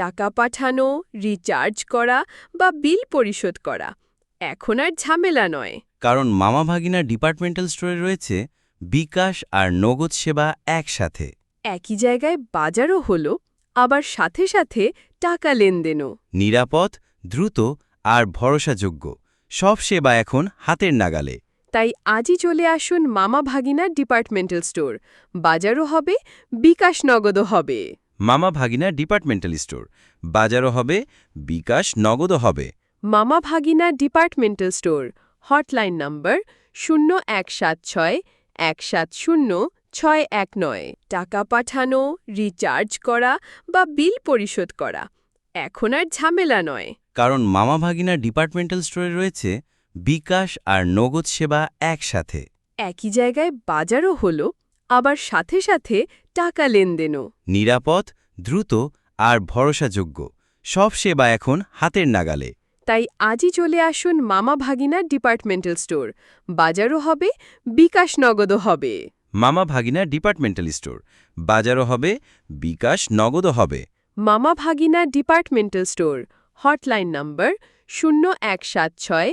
টাকা পাঠানো রিচার্জ করা বা বিল পরিশোধ করা। এখন আর ঝামেলা নয়। কারণ মামা ভাগিনা ডিপার্টমেন্টাল স্টোরে রয়েছে বিকাশ আর নগদ সেবা একসাথে। একই জায়গায় বাজারও হলো আবার সাথে সাথে টাকা লেনদেনও। নিরাপদ দ্রুত আর ভরসাযোগ্য। সব সেবা এখন হাতের নাগালে। তাই আজই চলে আসুন মামা ভাগিনা ডিপার্টমেন্টাল স্টোর বাজারও হবে বিকাশ নগদও হবে। মামা ভাগিনা ডিপার্টমেন্টাল স্টোর। বাজারও হবে বিকাশ নগদও হবে। মামা ভাগিনা ডিপার্টমেন্টাল স্টোর। হটলাইন নম্বর শূন্য এক সাত ছয় এক সাত শূন্য ছয় এক নয়। টাকা পাঠানো রিচার্জ করা বা বিল পরিশোধ করা। এখন আর ঝামেলা নয়। কারণ মামা ভাগিনা ডিপার্টমেন্টাল স্টোরে রয়েছে বিকাশ আর নগদ সেবা একসাথে। একই জায়গায় বাজারও হলো আবার সাথে সাথে টাকা লেনদেনও। নিরাপদ দ্রুত আর ভরসাযোগ্য। সব সেবা এখন হাতের নাগালে। তাই আজই চলে আসুন মামা ভাগিনা ডিপার্টমেন্টাল স্টোর। বাজারও হবে বিকাশ নগদও হবে। মামা ভাগিনা ডিপার্টমেন্টাল স্টোর। বাজারও হবে বিকাশ নগদও হবে। মামা ভাগিনা ডিপার্টমেন্টাল স্টোর। হটলাইন নম্বর শূন্য এক সাত ছয়